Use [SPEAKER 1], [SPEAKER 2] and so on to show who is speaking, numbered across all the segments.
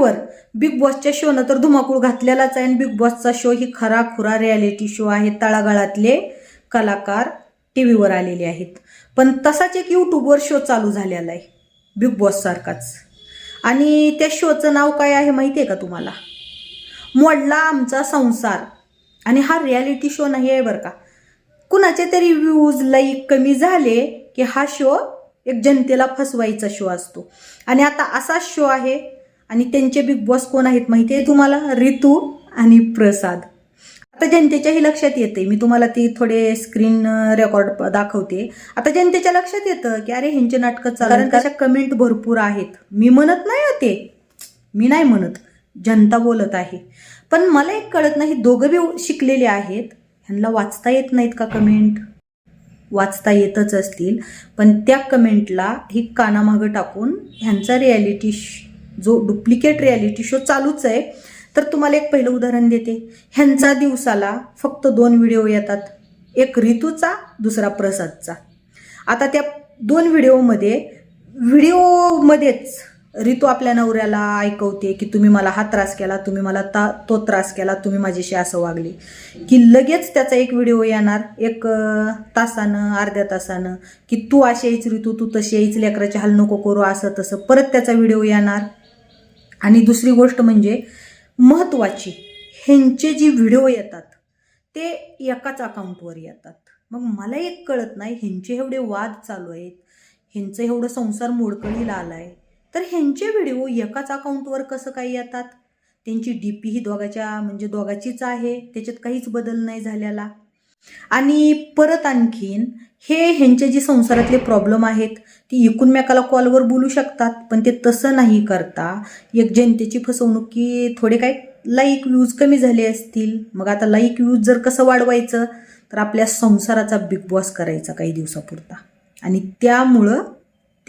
[SPEAKER 1] टीव्हीवर बिग बॉसच्या शोनं तर धुमाकूळ घातलेलाच आहे. आणि बिग बॉसचा शो ही खरा खुरा रियालिटी शो आहे. तळागाळातले कलाकार टी व्हीवर आलेले आहेत. पण तसाच एक यूट्यूबवर शो चालू झालेला आहे. बिग बॉससारखाच आणि त्या शोचं नाव काय आहे माहिती आहे का तुम्हाला? मोडला आमचा संसार. आणि हा रियालिटी शो नाही आहे बरं का. कुणाचे तरी व्ह्यूज लाईक कमी झाले की हा शो एक जनतेला फसवायचा शो असतो. आणि आता असाच शो आहे आणि त्यांचे बिग बॉस कोण आहेत माहिती आहे तुम्हाला? रितू आणि प्रसाद. आता जनतेच्याही लक्षात येते मी तुम्हाला ती थोडे स्क्रीन रेकॉर्ड दाखवते. आता जनतेच्या लक्षात येतं की अरे ह्यांचे नाटकं चालू कारण त्याच्या कमेंट भरपूर आहेत. मी म्हणत नाही हो ते. मी नाही म्हणत. जनता बोलत आहे. पण मला एक कळत नाही दोघं बी शिकलेले आहेत. ह्यांना वाचता येत नाहीत का कमेंट वाचता येतच असतील. पण त्या कमेंटला ही कानामागं टाकून ह्यांचा रियालिटी जो डुप्लिकेट रियालिटी शो चालूच आहे तर तुम्हाला एक पहिलं उदाहरण देते. ह्यांचा दिवसाला फक्त दोन व्हिडिओ येतात. एक ऋतूचा दुसरा प्रसादचा. आता त्या दोन व्हिडिओमध्ये व्हिडिओमध्येच ऋतू आपल्या नवऱ्याला ऐकवते की तुम्ही मला हा त्रास केला तुम्ही मला ता तो त्रास केला तुम्ही माझ्याशी असं वागले. की लगेच त्याचा एक व्हिडिओ येणार एक तासानं अर्ध्या तासानं की तू अशी यायच ऋतू तू तशी यायच लेकराचे हाल नको करू असं तसं. परत त्याचा व्हिडिओ येणार. आणि दुसरी गोष्ट म्हणजे महत्त्वाची ह्यांचे जी व्हिडिओ येतात ते एकाच अकाउंटवर येतात. मग मला एक कळत नाही ह्यांचे एवढे वाद चालू आहेत ह्यांचं एवढं संसार मोडकळीला आला आहे तर ह्यांचे व्हिडिओ एकाच अकाउंटवर कसं काय येतात? त्यांची डी पी ही दोघाच्या म्हणजे दोघाचीच आहे त्याच्यात काहीच बदल नाही झालेला. आणि परत आणखीन हे ह्यांचे जे संसारातले प्रॉब्लेम आहेत ती एकूणमेकाला कॉलवर बोलू शकतात पण ते तसं नाही करता. एक जनतेची फसवणुकी थोडे काय लाईक व्ह्यूज कमी झाले असतील. मग आता लाईक व्ह्यूज जर कसं वाढवायचं तर आपल्या संसाराचा बिग बॉस करायचा काही दिवसापुरता. आणि त्यामुळं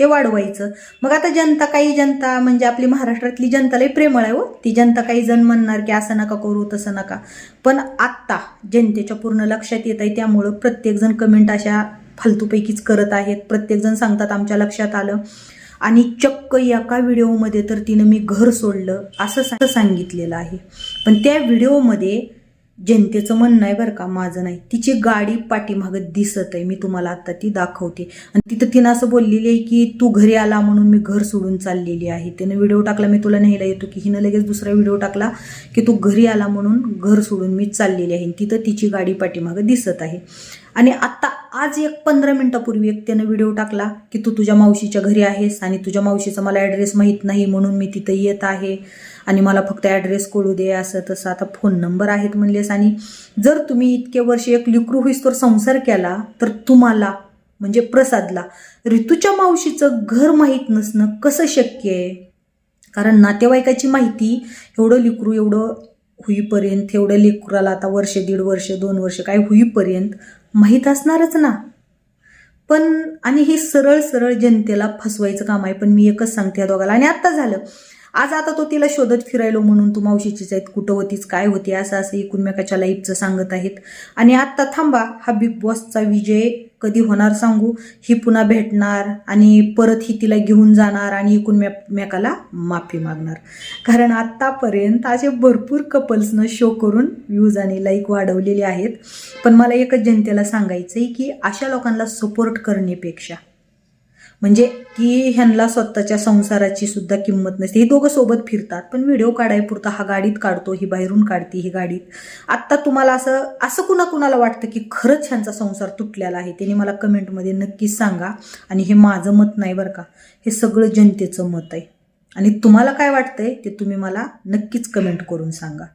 [SPEAKER 1] ते वाढवायचं. मग आता जनता काही जनता म्हणजे आपली महाराष्ट्रातली जनता लई प्रेमळ आहे हो. ती जनता काही जण म्हणणार की असं नका करू तसं नका. पण आत्ता जनतेच्या पूर्ण लक्षात येत आहे त्यामुळं प्रत्येकजण कमेंट अशा फालतूपैकीच करत आहेत. प्रत्येकजण सांगतात आमच्या लक्षात आलं. आणि चक्क एका व्हिडिओमध्ये तर तिनं मी घर सोडलं असं सांगितलेलं आहे. पण त्या व्हिडिओमध्ये जनतेचं म्हणणं आहे बरं का माझं नाही. तिची गाडी पाठीमागं दिसत आहे मी तुम्हाला आता ती दाखवते. आणि तिथं तिनं असं बोललेली आहे की तू घरी आला म्हणून मी घर सोडून चाललेली आहे. तिनं व्हिडिओ टाकला मी तुला न्यायला येतो की हिनं लगेच दुसरा व्हिडिओ टाकला की तू घरी आला म्हणून घर सोडून मी चाललेली आहे. तिथं तिची गाडी पाठीमागं दिसत आहे. आणि आत्ता आज एक पंधरा मिनटापूर्वी एक त्यानं व्हिडिओ टाकला की तू तुझ्या मावशीच्या घरी आहेस आणि तुझ्या मावशीचा मला ॲड्रेस माहीत नाही म्हणून मी तिथं येत आहे. आणि मला फक्त ॲड्रेस कळू दे असं तसं. आता फोन नंबर आहेत म्हणलेस आणि जर तुम्ही इतके वर्ष एक लिकरू होईस संसार केला तर तुम्हाला म्हणजे प्रसादला ऋतूच्या मावशीचं घर माहीत नसणं कसं शक्य आहे? कारण नातेवाईकाची माहिती एवढं लिकरू एवढं होईपर्यंत एवढं लेकराला आता वर्ष दीड वर्ष दोन वर्ष काय होईपर्यंत माहीत असणारच ना. पण आणि हे सरळ सरळ जनतेला फसवायचं काम आहे पण मी एकच सांगते या दोघाला. आणि आत्ता झालं. आज आता तो तिला शोधत फिरायलो म्हणून तू मावशीचीच आहेत कुठं होतीच काय होती असं असं एकूणमेकाच्या लाईफचं सांगत आहेत. आणि आत्ता थांबा हा बिग बॉसचा विजय कधी होणार सांगू. ही पुन्हा भेटणार आणि परत ही तिला घेऊन जाणार आणि एकूण एकूणमेकाला माफी मागणार. कारण आत्तापर्यंत असे भरपूर कपल्सनं शो करून व्ह्यूज आणि लाईक वाढवलेले आहेत. पण मला एकच जनतेला सांगायचं आहे की अशा लोकांना सपोर्ट करण्यापेक्षा म्हणजे की ह्यांना स्वतःच्या संसाराची सुद्धा किंमत नसते. हे दोघं सोबत फिरतात पण व्हिडिओ काढायपुरता हा गाडीत काढतो ही बाहेरून काढते ही गाडीत. आत्ता तुम्हाला असं असं कुणा कुणाला वाटतं की खरंच ह्यांचा संसार तुटलेला आहे? त्यांनी मला कमेंटमध्ये नक्कीच सांगा. आणि हे माझं मत नाही बरं का. हे सगळं जनतेचं मत आहे. आणि तुम्हाला काय वाटतंय ते तुम्ही मला नक्कीच कमेंट करून सांगा.